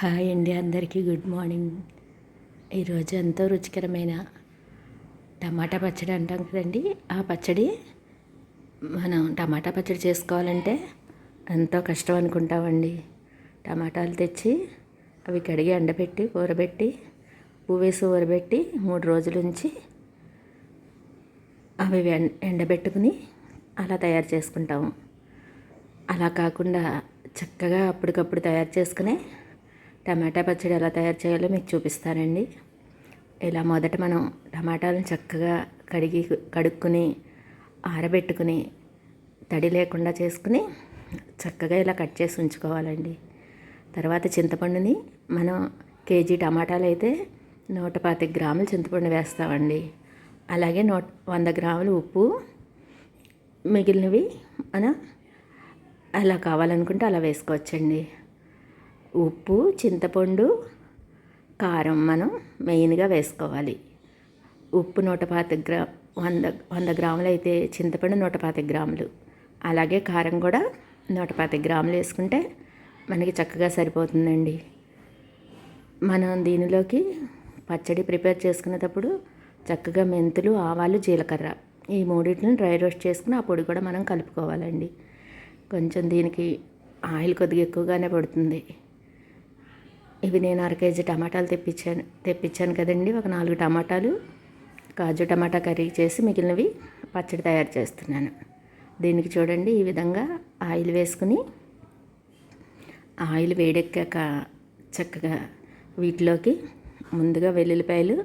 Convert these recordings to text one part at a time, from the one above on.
Hi అండి అందరికీ good morning. ఈరోజు ఎంతో రుచికరమైన టమాటా పచ్చడి అంటాం కదండి. ఆ పచ్చడి మనం టమాటా పచ్చడి చేసుకోవాలంటే ఎంతో కష్టం అనుకుంటామండి. టమాటాలు తెచ్చి అవి కడిగి ఎండబెట్టి ఊరబెట్టి ఉప్పు ఊరబెట్టి మూడు రోజుల నుంచి అవి ఎండబెట్టుకుని అలా తయారు చేసుకుంటాము. అలా కాకుండా చక్కగా అప్పటికప్పుడు తయారు చేసుకునే టమాటా పచ్చడి ఎలా తయారు చేయాలో మీకు చూపిస్తానండి. ఇలా మొదట మనం టమాటాలను చక్కగా కడిగి కడుక్కుని ఆరబెట్టుకుని తడి లేకుండా చేసుకుని చక్కగా ఇలా కట్ చేసి ఉంచుకోవాలండి. తర్వాత చింతపండుని మనం కేజీ టమాటాలు అయితే నూట పాతిక గ్రాములు చింతపండు వేస్తామండి. అలాగే నూట వంద గ్రాములు ఉప్పు మిగిలినవి మనం అలా కావాలనుకుంటే అలా వేసుకోవచ్చండి. ఉప్పు చింతపండు కారం మనం మెయిన్గా వేసుకోవాలి. ఉప్పు నూట పాతిక గ్రా వంద వంద గ్రాములు అయితే చింతపండు నూట పాతిక గ్రాములు. అలాగే కారం కూడా నూట పాతిక గ్రాములు వేసుకుంటే మనకి చక్కగా సరిపోతుందండి. మనం దీనిలోకి పచ్చడి ప్రిపేర్ చేసుకునేటప్పుడు చక్కగా మెంతులు ఆవాలు జీలకర్ర ఈ మూడింటిని డ్రై రోస్ట్ చేసుకుని ఆ పొడి కూడా మనం కలుపుకోవాలండి. కొంచెం దీనికి ఆయిల్ కొద్దిగా ఎక్కువగానే పడుతుంది. ఇవి నేను అర కేజీ టమాటాలు తెప్పించాను తెప్పించాను కదండి. ఒక నాలుగు టమాటాలు కాజు టమాటా కర్రీ చేసి మిగిలినవి పచ్చడి తయారు చేస్తున్నాను. దీనికి చూడండి ఈ విధంగా ఆయిల్ వేసుకుని ఆయిల్ వేడెక్కాక చక్కగా వీటిలోకి ముందుగా వెల్లుల్లిపాయలు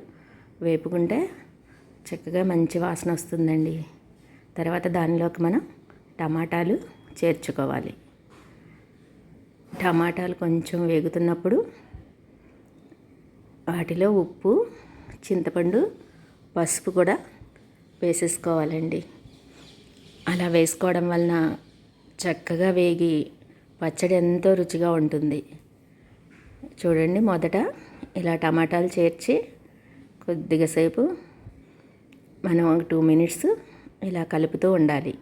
వేపుకుంటే చక్కగా మంచి వాసన వస్తుందండి. తర్వాత దానిలోకి మనం టమాటాలు చేర్చుకోవాలి. టమాటాలు కొంచెం వేగుతున్నప్పుడు వాటిలో ఉప్పు చింతపండు పసుపు కూడా వేసేసుకోవాలండి. అలా వేసుకోవడం వలన చక్కగా వేగి పచ్చడి ఎంతో రుచిగా ఉంటుంది. చూడండి మొదట ఇలా టమాటాలు చేర్చి కొద్దిగా సేపు మనం ఒక టూ మినిట్స్ ఇలా కలుపుతూ ఉండాలి.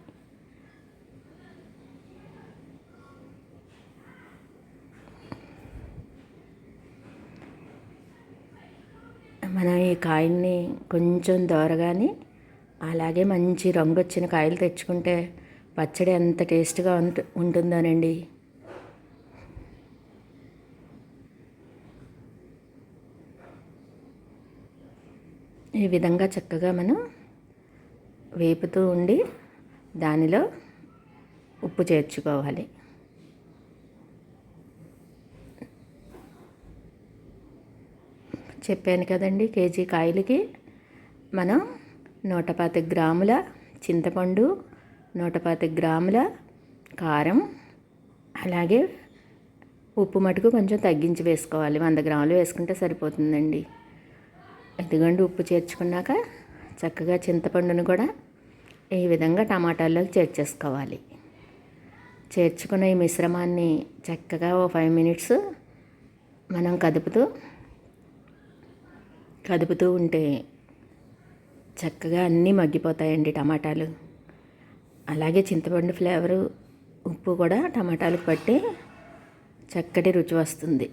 మనం ఈ కాయల్ని కొంచెం దోరగాని అలాగే మంచి రంగు వచ్చిన కాయలు తెచ్చుకుంటే పచ్చడి ఎంత టేస్ట్గా ఉంటు ఉంటుందోనండి. ఈ విధంగా చక్కగా మనం వేపుతూ ఉండి దానిలో ఉప్పు చేర్చుకోవాలి. చెప్పాను కదండి కేజీ కాయలకి మనం నూట పాతిక గ్రాముల చింతపండు నూట పాతిక గ్రాముల కారం అలాగే ఉప్పు మటుకు కొంచెం తగ్గించి వేసుకోవాలి. వంద గ్రాములు వేసుకుంటే సరిపోతుందండి. ఇదిగోండి ఉప్పు చేర్చుకున్నాక చక్కగా చింతపండును కూడా ఈ విధంగా టమాటాల్లోకి చేర్చేసుకోవాలి. చేర్చుకున్న ఈ మిశ్రమాన్ని చక్కగా ఓ ఫైవ్ మినిట్స్ మనం కదుపుతూ కదుపుతూ ఉంటే చక్కగా అన్నీ మగ్గిపోతాయండి టమాటాలు. అలాగే చింతపండు ఫ్లేవరు ఉప్పు కూడా టమాటాలకు పట్టి చక్కటి రుచి వస్తుంది.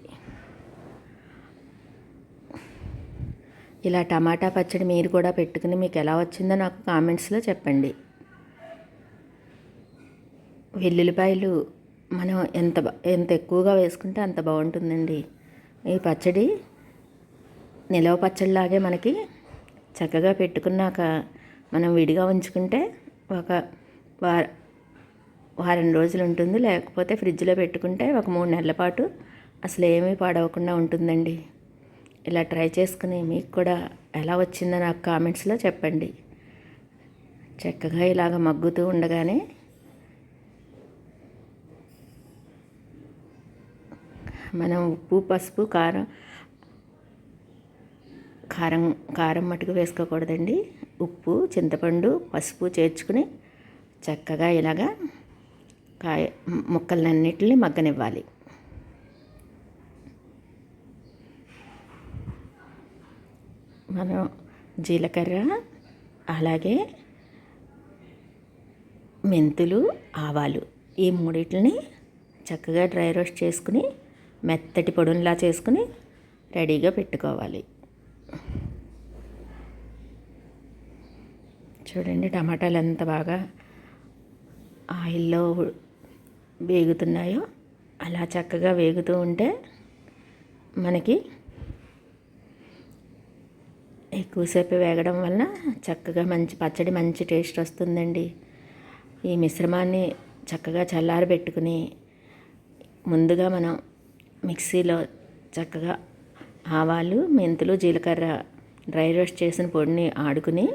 ఇలా టమాటా పచ్చడి మీరు కూడా పెట్టుకుని మీకు ఎలా వచ్చిందో నాకు కామెంట్స్లో చెప్పండి. వెల్లుల్లిపాయలు మనం ఎంత ఎంత ఎక్కువగా వేసుకుంటే అంత బాగుంటుందండి. ఈ పచ్చడి నిలవ పచ్చడిలాగే మనకి చక్కగా పెట్టుకున్నాక మనం విడిగా ఉంచుకుంటే ఒక వార వారం రోజులు ఉంటుంది. లేకపోతే ఫ్రిడ్జ్లో పెట్టుకుంటే ఒక మూడు నెలల పాటు అసలు ఏమీ పాడవకుండా ఉంటుందండి. ఇలా ట్రై చేసుకుని మీకు కూడా ఎలా వచ్చిందో నాకు కామెంట్స్లో చెప్పండి. చక్కగా ఇలాగ మగ్గుతూ ఉండగానే మనం ఉప్పు పసుపు కారం కారం కారం మటుకు వేసుకోకూడదండి. ఉప్పు చింతపండు పసుపు చేర్చుకుని చక్కగా ఇలాగా కాయ ముక్కలన్నిటిని మగ్గనివ్వాలి. మనం జీలకర్ర అలాగే మెంతులు ఆవాలు ఈ మూడింటిని చక్కగా డ్రై రోస్ట్ చేసుకుని మెత్తటి పొడునిలా చేసుకుని రెడీగా పెట్టుకోవాలి. చూడండి టమాటాలు ఎంత బాగా ఆయిల్లో వేగుతున్నాయో అలా చక్కగా వేగుతూ ఉంటే మనకి ఎక్కువసేపు వేగడం వలన చక్కగా మంచి పచ్చడి మంచి టేస్ట్ వస్తుందండి. ఈ మిశ్రమాన్ని చక్కగా చల్లారబెట్టుకుని ముందుగా మనం మిక్సీలో చక్కగా ఆవాలు మెంతులు జీలకర్ర డ్రై రోస్ట్ చేసిన పొడిని ఆడుకుని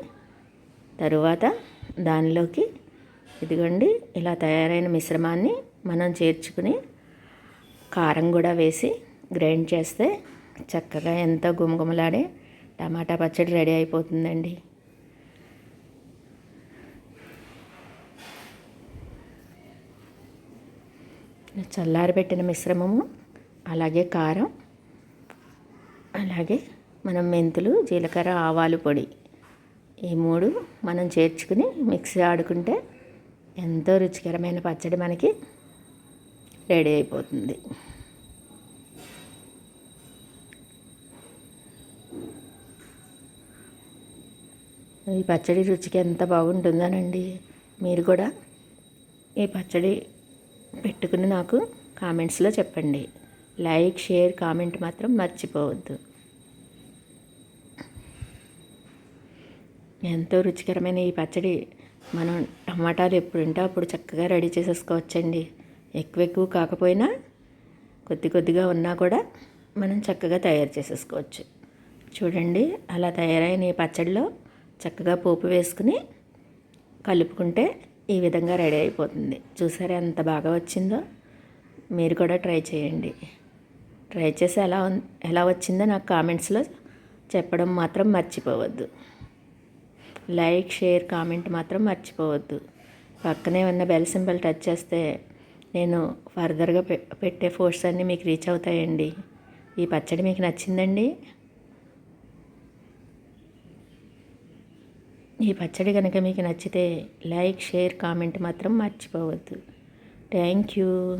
తరువాత దానిలోకి ఇదిగోండి ఇలా తయారైన మిశ్రమాన్ని మనం చేర్చుకుని కారం కూడా వేసి గ్రైండ్ చేస్తే చక్కగా ఎంతో గుమగుమలాడే టమాటా పచ్చడి రెడీ అయిపోతుందండి. చల్లారబెట్టిన మిశ్రమము అలాగే కారం అలాగే మనం మెంతులు జీలకర్ర ఆవాలు పొడి ఈ మూడు మనం చేర్చుకుని మిక్సీ ఆడుకుంటే ఎంతో రుచికరమైన పచ్చడి మనకి రెడీ అయిపోతుంది. ఈ పచ్చడి రుచికి ఎంత బాగుంటుందోనండి. మీరు కూడా ఈ పచ్చడి పెట్టుకుని నాకు కామెంట్స్లో చెప్పండి. లైక్ షేర్ కామెంట్ మాత్రం మర్చిపోవద్దు. ఎంతో రుచికరమైన ఈ పచ్చడి. మనం టమాటాలు ఎప్పుడు ఉంటే అప్పుడు చక్కగా రెడీ చేసేసుకోవచ్చండి. ఎక్కువ ఎక్కువ కాకపోయినా కొద్ది కొద్దిగా ఉన్నా కూడా మనం చక్కగా తయారు చేసేసుకోవచ్చు. చూడండి అలా తయారైన ఈ పచ్చడిలో చక్కగా పోపు వేసుకుని కలుపుకుంటే ఈ విధంగా రెడీ అయిపోతుంది. చూసారా ఎంత బాగా వచ్చిందో? మీరు కూడా ట్రై చేయండి. ట్రై చేసి ఎలా ఎలా వచ్చిందో నాకు కామెంట్స్లో చెప్పడం మాత్రం మర్చిపోవద్దు. లైక్ షేర్ కామెంట్ మాత్రం మర్చిపోవద్దు. పక్కనే ఉన్న బెల్ సింబల్ టచ్ చేస్తే నేను ఫర్దర్గా పెట్టే ఫోర్స్ అన్నీ మీకు రీచ్ అవుతాయండి. ఈ పచ్చడి మీకు నచ్చిందండి? ఈ పచ్చడి కనుక మీకు నచ్చితే లైక్ షేర్ కామెంట్ మాత్రం మర్చిపోవద్దు. Thank you.